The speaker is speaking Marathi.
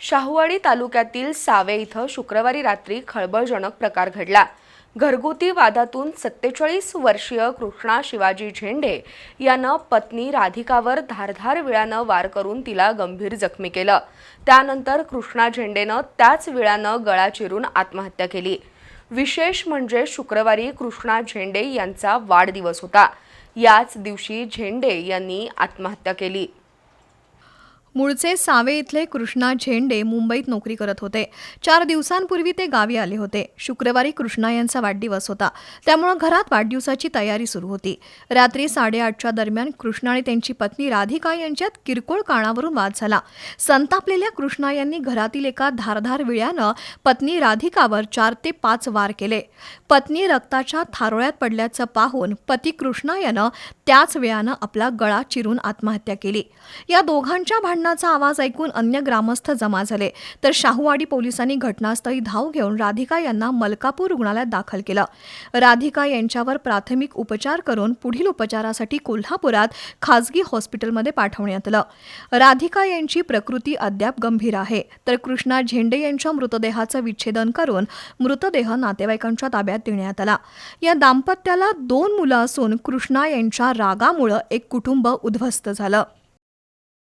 शाहूवाडी तालुक्यातील सावे इथं शुक्रवारी रात्री खळबळजनक प्रकार घडला. घरगुती वादातून सत्तेचाळीस वर्षीय कृष्णा शिवाजी झेंडे यानं पत्नी राधिकावर धारधार विळ्यानं वार करून तिला गंभीर जखमी केलं. त्यानंतर कृष्णा झेंडेनं त्याच विळ्यानं गळा चिरून आत्महत्या केली. विशेष म्हणजे शुक्रवारी कृष्णा झेंडे यांचा वाढदिवस होता. याच दिवशी झेंडे यांनी आत्महत्या केली. मूळचे सावे इथले कृष्णा झेंडे मुंबईत नोकरी करत होते. चार दिवसांपूर्वी ते गावी आले होते. शुक्रवारी कृष्णा यांचा वाढदिवस होता. त्यामुळं घरात वाढदिवसाची तयारी सुरू होती. रात्री साडेआठच्या दरम्यान कृष्णा आणि त्यांची पत्नी राधिका यांच्यात किरकोळ कारणावरून वाद झाला. संतापलेल्या कृष्णा यांनी घरातील एका धारधार विळ्यानं पत्नी राधिकावर चार ते पाच वार केले. पत्नी रक्ताच्या थारोळ्यात पडल्याचं पाहून पती कृष्णा यानं त्याच वेळानं आपला गळा चिरून आत्महत्या केली. या दोघांच्या भांडणाचा आवाज ऐकून अन्य ग्रामस्थ जमा झाले. तर शाहूवाडी पोलिसांनी घटनास्थळी धाव घेऊन राधिका यांना मलकापूर रुग्णालयात दाखल केलं. राधिका यांच्यावर प्राथमिक उपचार करून पुढील उपचारासाठी कोल्हापुरात खासगी हॉस्पिटलमध्ये पाठवण्यात आलं. राधिका यांची प्रकृती अद्याप गंभीर आहे. तर कृष्णा झेंडे यांच्या मृतदेहाचं विच्छेदन करून मृतदेह नातेवाईकांच्या ताब्यात देण्यात आला. या दाम्पत्याला दोन मुलं असून कृष्णा यांच्या रागामुळं एक कुटुंब उद्ध्वस्त झालं.